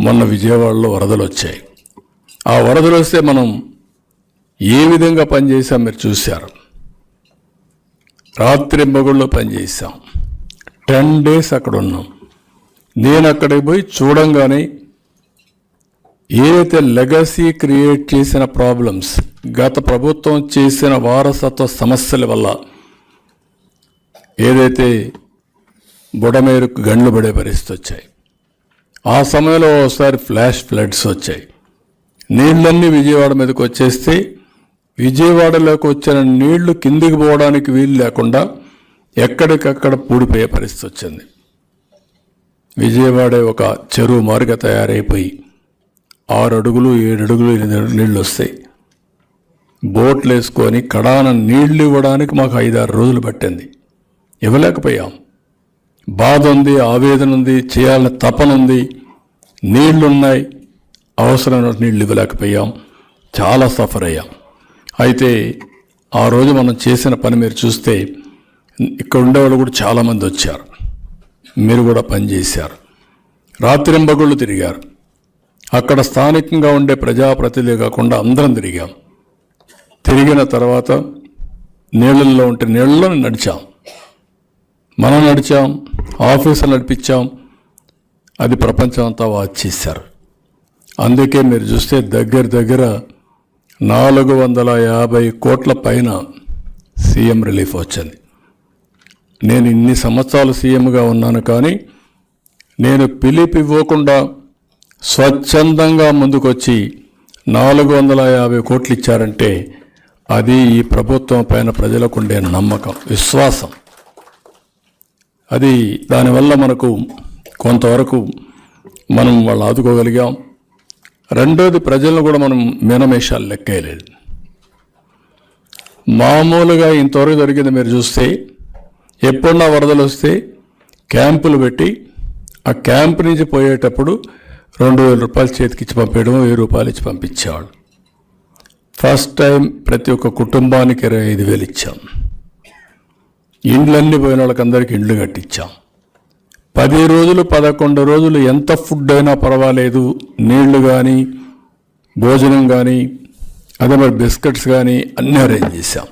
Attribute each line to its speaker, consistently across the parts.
Speaker 1: మొన్న విజయవాడలో వరదలు వచ్చాయి. ఆ వరదలు వస్తే మనం ఏ విధంగా పనిచేసాం మీరు చూశారు. రాత్రి మొగుళ్ళు పనిచేసాం టెన్ డేస్ అక్కడ ఉన్నాం. నేను అక్కడికి పోయి చూడంగానే ఏదైతే లెగసీ క్రియేట్ చేసిన ప్రాబ్లమ్స్ గత ప్రభుత్వం చేసిన వారసత్వ సమస్యల వల్ల ఏదైతే బుడమేరుకు గండ్లు పడే పరిస్థితి వచ్చాయి. ఆ సమయంలో ఒకసారి ఫ్లాష్ ఫ్లడ్స్ వచ్చాయి. నీళ్ళన్నీ విజయవాడ మీదకి వచ్చేస్తే విజయవాడలోకి వచ్చిన నీళ్ళు కిందికి పోవడానికి వీలు లేకుండా ఎక్కడికక్కడ పూడిపోయే పరిస్థితి వచ్చింది. విజయవాడ ఒక చెరువు మారుగా తయారైపోయి ఆరు అడుగులు ఏడు అడుగులు ఎనిమిది నీళ్ళు వస్తాయి. బోట్లు వేసుకొని కడాన నీళ్ళు ఇవ్వడానికి మాకు ఐదారు రోజులు పట్టింది. ఇవ్వలేకపోయాం. బాధ ఉంది ఆవేదన ఉంది చేయాలని తపన ఉంది నీళ్ళున్నాయి. అవసరమైన నీళ్ళు ఇవ్వలేకపోయాం. చాలా సఫర్ అయ్యాం. అయితే ఆ రోజు మనం చేసిన పని మీరు చూస్తే ఇక్కడ ఉండేవాళ్ళు కూడా చాలామంది వచ్చారు. మీరు కూడా పనిచేశారు రాత్రింబగుళ్ళు తిరిగారు. అక్కడ స్థానికంగా ఉండే ప్రజాప్రతినిధులు కాకుండా అందరం తిరిగాం. తిరిగిన తర్వాత నీళ్ళల్లో ఉంటే నీళ్ళలో నడిచాం. మనం నడిచాం. ఆఫీసులు నడిపించాం. అది ప్రపంచం అంతా వాచ్ చేశారు. అందుకే మీరు చూస్తే దగ్గర దగ్గర నాలుగు వందల యాభై కోట్ల పైన సీఎం రిలీఫ్ వచ్చింది. నేను ఇన్ని సంవత్సరాలు సీఎంగా ఉన్నాను కానీ నేను పిలిపి ఇవ్వకుండా స్వచ్ఛందంగా ముందుకొచ్చి నాలుగు వందల యాభై కోట్లు ఇచ్చారంటే అది ఈ ప్రభుత్వం పైన ప్రజలకు ఉండే నమ్మకం విశ్వాసం. అది దానివల్ల మనకు కొంతవరకు మనం వాళ్ళు ఆదుకోగలిగాం. రెండోది ప్రజలను కూడా మనం మీనమేషాలు లెక్కేయలేదు. మామూలుగా ఇంతవరకు జరిగింది మీరు చూస్తే ఎప్పుడన్నా వరదలు వస్తే క్యాంపులు పెట్టి ఆ క్యాంప్ నుంచి పోయేటప్పుడు రెండు వేల రూపాయలు చేతికి ఇచ్చి పంపేయడం వెయ్యి రూపాయలు ఇచ్చి పంపించేవాళ్ళు. ఫస్ట్ టైం ప్రతి ఒక్క కుటుంబానికి ఇరవై ఐదు వేలు ఇచ్చాం. ఇండ్లన్నీ పోయిన వాళ్ళకందరికీ ఇండ్లు కట్టించాం. పది రోజులు పదకొండు రోజులు ఎంత ఫుడ్ అయినా పర్వాలేదు. నీళ్ళు కానీ భోజనం కానీ అదే మరి బిస్కెట్స్ కానీ అన్నీ అరేంజ్ చేశాం.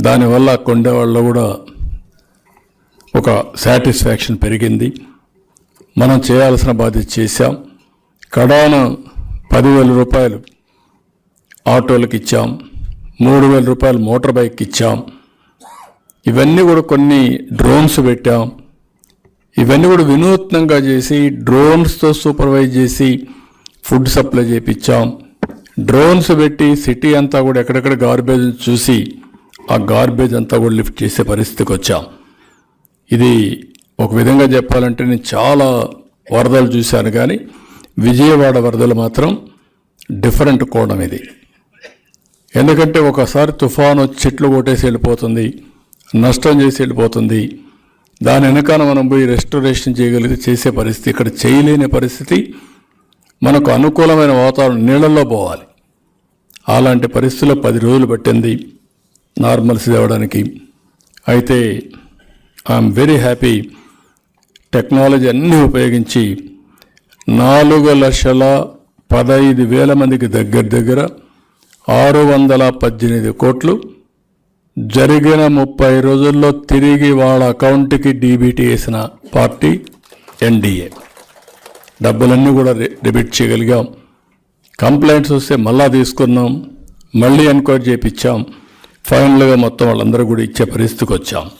Speaker 1: దానివల్ల కొండే వాళ్ళ కూడా ఒక సాటిస్ఫాక్షన్ పెరిగింది. మనం చేయాల్సిన బాధ్యత చేశాం. కడాన పదివేల రూపాయలు ఆటోలకు ఇచ్చాం. మూడు వేల రూపాయలు మోటార్ బైక్ ఇచ్చాం. ఇవన్నీ కూడా కొన్ని డ్రోన్స్ పెట్టాం. ఇవన్నీ కూడా వినూత్నంగా చేసి డ్రోన్స్తో సూపర్వైజ్ చేసి ఫుడ్ సప్లై చేయించాం డ్రోన్స్ పెట్టి సిటీ అంతా కూడా ఎక్కడెక్కడ గార్బేజ్ చూసి ఆ గార్బేజ్ అంతా కూడా లిఫ్ట్ చేసే పరిస్థితికి వచ్చాం. ఇది ఒక విధంగా చెప్పాలంటే నేను చాలా వరదలు చూశాను కానీ విజయవాడ వరదలు మాత్రం డిఫరెంట్ కోణం ఇది. ఎందుకంటే ఒకసారి తుఫాను చెట్లు కొట్టేసి వెళ్ళిపోతుంది. నష్టం చేసి వెళ్ళిపోతుంది. దాని వెనకాల మనం పోయి రెస్టరేషన్ చేయగలిగితే చేసే పరిస్థితి ఇక్కడ చేయలేని పరిస్థితి మనకు అనుకూలమైన వాతావరణం నీళ్ళల్లో పోవాలి. అలాంటి పరిస్థితుల్లో పది రోజులు పట్టింది నార్మల్స్ తేవడానికి. అయితే ఐఎమ్ వెరీ హ్యాపీ టెక్నాలజీ అన్నీ ఉపయోగించి నాలుగు లక్షల పదహైదు వేల మందికి దగ్గర దగ్గర ఆరు వందల పద్దెనిమిది కోట్లు జరిగిన ముప్పై రోజుల్లో తిరిగి వాళ్ళ అకౌంట్కి డీబీటీ వేసిన పార్టీ ఎన్డీఏ. డబ్బులన్నీ కూడా డెబిట్ చేయగలిగాం. కంప్లైంట్స్ వస్తే మళ్ళా తీసుకున్నాం మళ్ళీ ఎన్క్వైరీ చేయించాం ఫైనల్గా మొత్తం వాళ్ళందరూ కూడా ఇచ్చే పరిస్థితికి వచ్చాం